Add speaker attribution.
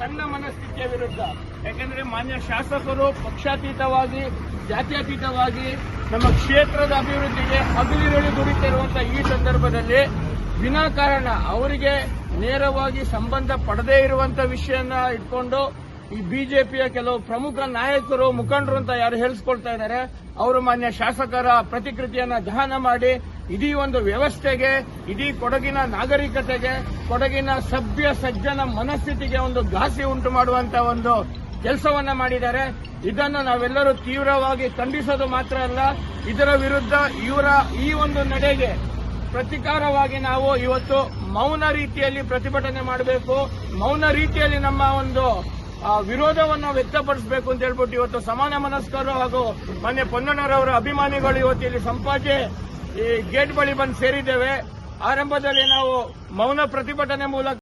Speaker 1: ನನ್ನ ಮನಸ್ಥಿತಿಯ ವಿರುದ್ಧ. ಯಾಕೆಂದ್ರೆ ಮಾನ್ಯ ಶಾಸಕರು ಪಕ್ಷಾತೀತವಾಗಿ, ಜಾತ್ಯತೀತವಾಗಿ ನಮ್ಮ ಕ್ಷೇತ್ರದ ಅಭಿವೃದ್ಧಿಗೆ ಹಗಲಿರುಳಿ ದುಡಿತಿರುವಂತಹ ಈ ಸಂದರ್ಭದಲ್ಲಿ ವಿನಾಕಾರಣ ಅವರಿಗೆ ನೇರವಾಗಿ ಸಂಬಂಧ ಪಡೆದೇ ಇರುವಂತ ವಿಷಯನ ಇಟ್ಕೊಂಡು ಈ ಬಿಜೆಪಿಯ ಕೆಲವು ಪ್ರಮುಖ ನಾಯಕರು, ಮುಖಂಡರು ಅಂತ ಯಾರು ಹೇಳಿಸ್ಕೊಳ್ತಾ ಇದ್ದಾರೆ, ಅವರು ಮಾನ್ಯ ಶಾಸಕರ ಪ್ರತಿಕೃತಿಯನ್ನ ದಹನ ಮಾಡಿ ಇಡೀ ಒಂದು ವ್ಯವಸ್ಥೆಗೆ, ಇಡೀ ಕೊಡಗಿನ ನಾಗರಿಕತೆಗೆ, ಕೊಡಗಿನ ಸಭ್ಯ ಸಜ್ಜನ ಮನಸ್ಥಿತಿಗೆ ಒಂದು ಘಾಸಿ ಉಂಟು ಮಾಡುವಂತ ಒಂದು ಕೆಲಸವನ್ನ ಮಾಡಿದ್ದಾರೆ. ಇದನ್ನು ನಾವೆಲ್ಲರೂ ತೀವ್ರವಾಗಿ ಖಂಡಿಸೋದು ಮಾತ್ರ ಅಲ್ಲ, ಇದರ ವಿರುದ್ಧ ಇವರ ಈ ಒಂದು ನಡೆಗೆ ಪ್ರತಿಕಾರವಾಗಿ ನಾವು ಇವತ್ತು ಮೌನ ರೀತಿಯಲ್ಲಿ ಪ್ರತಿಭಟನೆ ಮಾಡಬೇಕು. ಮೌನ ರೀತಿಯಲ್ಲಿ ನಮ್ಮ ಒಂದು ವಿರೋಧವನ್ನು ವ್ಯಕ್ತಪಡಿಸಬೇಕು ಅಂತ ಹೇಳ್ಬಿಟ್ಟು ಇವತ್ತು ಸಮಾನ ಮನಸ್ಕರು ಹಾಗೂ ಮಾನ್ಯ ಪೊನ್ನಣ್ಣರವರ ಅಭಿಮಾನಿಗಳು ಇವತ್ತು ಇಲ್ಲಿ ಸಂಪಾಜೆ ಈ ಗೇಟ್ ಬಳಿ ಬಂದು ಸೇರಿದ್ದೇವೆ. ಆರಂಭದಲ್ಲಿ ನಾವು ಮೌನ ಪ್ರತಿಭಟನೆ ಮೂಲಕ